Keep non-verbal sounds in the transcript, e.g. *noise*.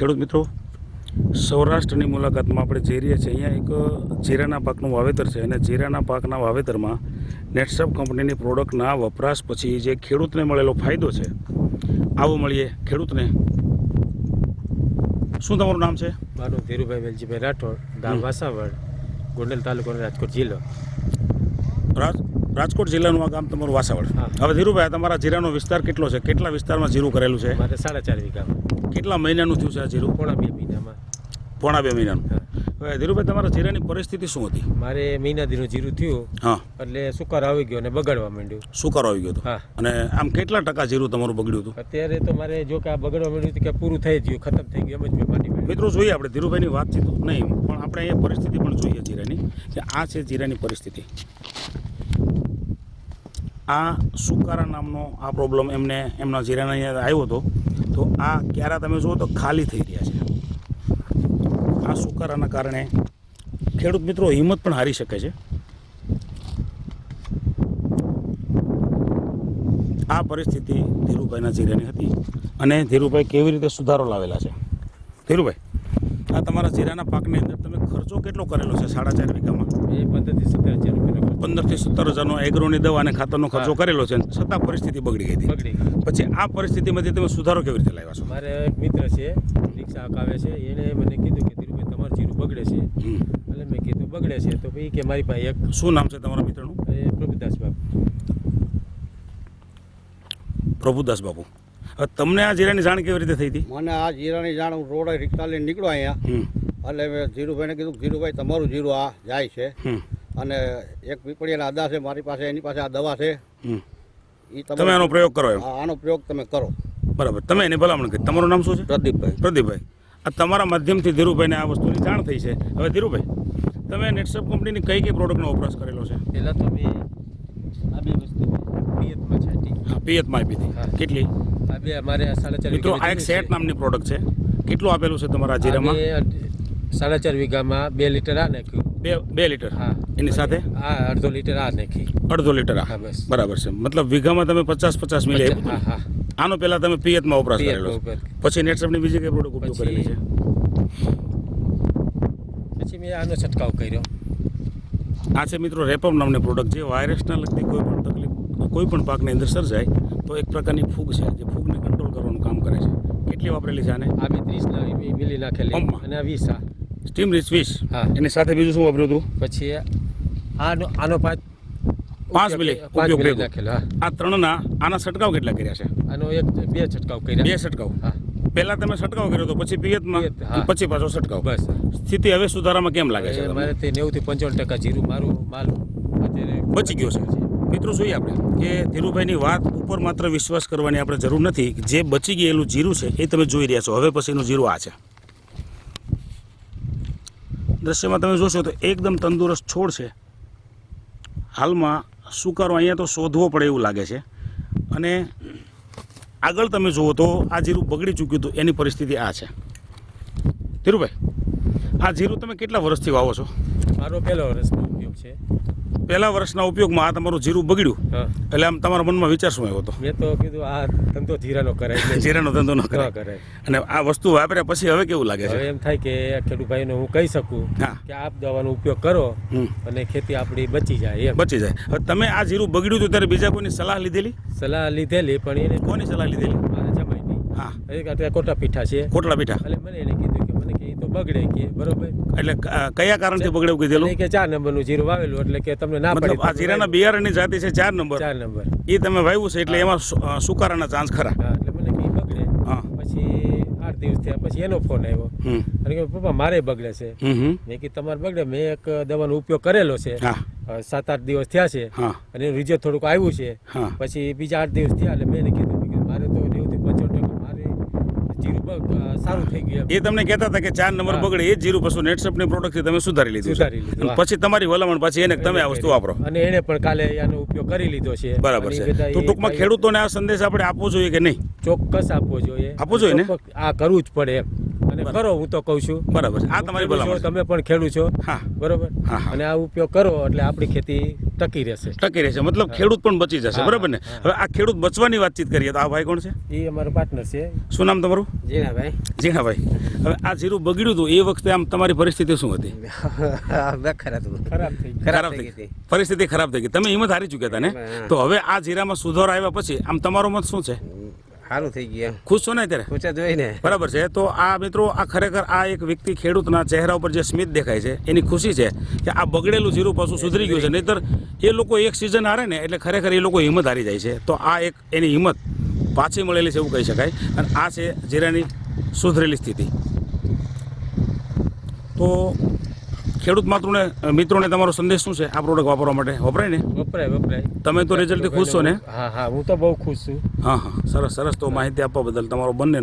ખેડૂત મિત્રો સૌરાષ્ટ્રની મુલાકાતમાં આપણે જઈ રહ્યા છીએ. અહીંયા એક જીરાના પાકનું વાવેતર છે અને જીરાના પાકના વાવેતરમાં નેટસપ કંપનીની પ્રોડક્ટના વપરાશ પછી જે ખેડૂતને મળેલો ફાયદો છે આવો મળીએ ખેડૂતને. શું તમારું નામ છે? મારું ધીરુભાઈ વેલજીભાઈ રાઠોડ ગામ. વાસાવડ ગોંડલ તાલુકો રાજકોટ જિલ્લો. રાજ? રાજકોટ જિલ્લાનું આ ગામ તમારું વાસાવડ. હવે ધીરુભાઈ તમારા જીરાનો વિસ્તાર કેટલો છે? કેટલા વિસ્તારમાં જીરું કરેલું છે? મારે સાડા ચાર વીઘા. કેટલા મહિનાનું થયું છે આ જીરું? પોણા બે મહિનામાં. પોણા બે મહિનાનું. હવે ધીરુભાઈ તમારા જીરાની પરિસ્થિતિ શું હતી? મારે મહિના દીનું જીરું થયું. હા. એટલે સુકાર આવી ગયો અને બગાડવા માંડ્યું. સુકારો આવી ગયો હતો. હા. અને આમ કેટલા ટકા જીરું તમારું બગડ્યું હતું? અત્યારે તો મારે જો કે આ બગડવા માંડ્યું હતું કે પૂરું થઈ ગયું ખતમ થઈ ગયું એમ જ મેં મિત્રો જોઈએ આપણે ધીરુભાઈની વાતચીત નહીં પણ આપણે અહીંયા પરિસ્થિતિ પણ જોઈએ જીરાની કે આ છે જીરાની પરિસ્થિતિ. આ સુકારા નામનો આ પ્રોબ્લેમ એમને એમના જીરાના અહીંયા આવ્યો હતો. તો આ ક્યારા તમે જુઓ તો ખાલી થઈ રહ્યા છે. આ સુકારાના કારણે ખેડૂત મિત્રો હિંમત પણ હારી શકે છે. આ પરિસ્થિતિ ધીરુભાઈના જીરાની હતી અને ધીરુભાઈ કેવી રીતે સુધારો લાવેલા છે? ધીરુભાઈ. આ તમારા જીરાના પાકની અંદર તમે ખર્ચો કેટલો કરેલો છે સાડા ચાર વીઘામાં? એ પંદરથી સત્તર હજાર રૂપિયાનો પંદરથી સત્તર હજારનો એગ્રોની દવા અને ખાતરનો ખર્ચો કરેલો છે છતાં પરિસ્થિતિ બગડી ગઈ હતી. બગડી પછી આ પરિસ્થિતિમાંથી તમે સુધારો કેવી રીતે લાવ્યા છો? મારે એક મિત્ર છે રિક્ષા હકાવે છે એણે મને કીધું કે ધીરુભાઈ તમારું જીરું બગડે છે. એટલે મેં કીધું બગડે છે. તો ભાઈ કે મારી પાસે એક શું નામ છે તમારા મિત્રનું? એ પ્રભુદાસ બાપુ. પ્રભુદાસ બાપુ. તમને આ જીરાની જાણ કેવી રીતે થઈ હતી? મને આ જીરાની જાણ હું રોડે રિક્ષા લઈને નીકળ્યો અહીંયા. એટલે મેં ધીરુભાઈને કીધું ધીરુભાઈ તમારું જીરું આ જાય છે. અને એક પીપળીના આદા છે મારી પાસે એની પાસે આ દવા છે. એ તમે આનો પ્રયોગ કરો આનો પ્રયોગ તમે કરો. બરાબર. તમે એની ભલામણ કરી. તમારું નામ શું છે? પ્રદીપભાઈ. પ્રદીપભાઈ. આ તમારા માધ્યમથી ધીરુભાઈને આ વસ્તુની જાણ થઈ છે. હવે ધીરુભાઈ તમે નેટસપ કંપનીની કઈ કઈ પ્રોડક્ટનો વપરાશ કરેલો છે? પહેલાં તો બે આ બે વસ્તુ પિયતમાં છે હા પિયતમાં આપી હતી. હા. કેટલી? બે મારે સાડા ચાર મિત્રો આ એક સેટ નામની પ્રોડક્ટ છે. કેટલું આપેલું છે તમારા જીરામાં? સાડા ચાર વીઘામાં બે લીટર આ નાખ્યું. બે બે લીટર? હા. એની સાથે? આ અડધો લીટર આ નાખી. અડધો લીટર આ? બસ. બરાબર છે. મતલબ વીઘામાં તમે પચાસ પચાસ મિલી હા હા. આનો પહેલા તમે પિયતમાં વપરાશ કરેલો પછી નેટસપની બીજી કઈ પ્રોડક્ટ ઉપયોગ કરેલી છે? પછી મેં આનો છંટકાવ કર્યો. આ છે મિત્રો રેપમ નામની પ્રોડક્ટ જે વાયરસના લગતી કોઈ પણ તકલીફ કોઈ પણ પાકની અંદર સર્જાય તો એક પ્રકારની ફૂગ છે જે ફૂગને કંટ્રોલ કરવાનું કામ કરે છે. કેટલી વાપરેલી છે આને? આ બી ત્રીસ મિલી નાખેલી. અને આ વીસ હા સ્ટીમ રીચ વીસ. હા. એની સાથે બીજું શું વાપર્યું હતું? પછી આનો આનો પાંચ પાંચ મિલી ઉપયોગ કરી નાખેલો આ ત્રણના આના છંટકાવ કેટલા કર્યા છે? આનો એક બે છંટકાવ કર્યા. બે છંટકાવ. હા. પહેલા તમે છંટકાવ કર્યો તો પછી પિયતમાં પછી પાછો છંટકાવ. બસ. સ્થિતિ હવે સુધારામાં કેમ લાગે છે મારે તે નેવું થી પંચાવન ટકા જીરું મારું માલ અત્યારે બચી ગયો છે. મિત્રો જોઈએ આપણે કે ધીરુભાઈની વાત ઉપર માત્ર વિશ્વાસ કરવાની આપણે જરૂર નથી. જે બચી ગયેલું જીરું છે એ તમે જોઈ રહ્યા છો. હવે પછીનું જીરું આ છે. દ્રશ્યમાં તમે જોશો તો એકદમ તંદુરસ્ત છોડ છે. હાલમાં સુકારો અહીંયા તો શોધવો પડે એવું લાગે છે. અને આગળ તમે જુઓ તો આ જીરું બગડી ચૂક્યું હતું. એની પરિસ્થિતિ આ છે. ધીરુભાઈ, આ જીરું તમે કેટલા વર્ષથી વાવો છો? મારો પહેલો વર્ષનો ઉપયોગ છે. પહેલા વર્ષના ઉપયોગમાં આ તમારું જીરું બગડ્યું. એટલે આમ તમારા મનમાં વિચાર શું આવ્યો હતો? મેં તો કીધું આ ધંધો જીરાનો કરાય *laughs* જીરાનો ધંધો ન કરાય અને આ વસ્તુ વાપર્યા પછી હવે કેવું લાગે છે? એમ થાય કે ખેડૂતભાઈને હું કહી શકું કે આપ દવાનો ઉપયોગ કરો. અને ખેતી આપણી બચી જાય બચી જાય. હવે તમે આ જીરું બગડ્યું હતું ત્યારે બીજા કોઈની સલાહ લીધેલી? સલાહ લીધેલી પણ એને કોની સલાહ લીધેલી? મારે જમાઈ હા. કોટા પીઠા છે. કોટલા પીઠા? એટલે મને એને બગડે કે બરોબર? એટલે કયા કારણથી બગડે કીધેલું? કે ચાર નંબરનું જીરું વાવેલું એટલે કે તમને ના મતલબ આ જીરાના બિયારણની જાતિ છે ચાર નંબર. ચાર નંબર. એ તમે વાવ્યું છે એટલે એમાં સુકારાના ચાન્સ ખરા. એટલે મને કે બગડે. પછી આઠ દિવસ થયા પછી એનો ફોન આવ્યો. અને કે પપ્પા મારે બગડે છે. મેં કે તમારે બગડે મેં એક દવાનો ઉપયોગ કરેલો છે. સાત આઠ દિવસ થયા છે. અને રિઝલ્ટ થોડુંક આવ્યું છે. પછી બીજા આઠ દિવસ થયા એટલે મેં કીધું મારે તો નેવુંથી પંચાવન ટકા મારે જીરું બગ અ, સારું થઈ ગયું એ તમને કહેતા હતા કે ચાર નંબર. બગડે એ જીરું પછી નેટસપની પ્રોડક્ટથી તમે સુધારી લીધું સુધારી લીધું, પછી તમારી વલણ પછી એને તમે આ વસ્તુ વાપરો. અને એને પણ કાલે આનો ઉપયોગ કરી લીધો છે. બરાબર છે. તો ટૂંકમાં ખેડૂતોને આ સંદેશ આપણે આપવો જોઈએ કે નહીં? ચોક્કસ આપવો જોઈએ. આપવો જોઈએ ને? આ કરવું જ પડે એમ. અને કરો હું તો કહું છું. બરાબર આ તમારી ભલામણ તમે પણ ખેડૂત છો. હા. બરાબર. અને આ ઉપયોગ કરો એટલે આપણી ખેતી ટકી રહેશે. ટકી રહેશે. મતલબ ખેડૂત પણ બચી જશે. બરાબર ને? હવે આ ખેડૂત બચવાની વાતચીત કરીએ તો આ ભાઈ કોણ છે? એ અમારો પાર્ટનર છે. શું નામ તમારું? જી ના ભાઈ જીણાભાઈ હવે આ જીરું બગડ્યું હતું એ વખતે આમ તમારી પરિસ્થિતિ શું હતી? ખરાબ થઈ ગયું ખરાબ થઈ ગઈ. પરિસ્થિતિ ખરાબ થઈ ગઈ. તમે હિંમત હારી ચૂક્યા હતા ને? તો હવે આ જીરામાં સુધારો આવ્યા પછી આમ તમારો મત શું છે? સારું થઈ ગયું ખુશ છો ને અત્યારે? પૂછા જોઈ ને. બરાબર છે. તો આ મિત્રો આ ખરેખર આ એક વ્યક્તિ ખેડૂતના ચહેરા ઉપર જે સ્મિત દેખાય છે એની ખુશી છે કે આ બગડેલું જીરું પાછું સુધરી ગયું છે. નહીતર એ લોકો એક સિઝન હારે ને એટલે ખરેખર એ લોકો હિંમત હારી જાય છે. તો આ એક એની હિંમત પાછી મળેલી છે એવું કહી શકાય. અને આ છે જીરાની સુધરેલી સ્થિતિ. તો ખેડૂત માત્રોને મિત્રોને તમારો સંદેશ શું છે? આ પ્રોડક્ટ વાપરવા માટે? વપરાય ને? વપરાય વપરાય. તમે તો રિઝલ્ટથી ખુશ છો ને? હા હા હું તો બહુ ખુશ છું. હા હા. સરસ સરસ તો માહિતી આપવા બદલ તમારો બંને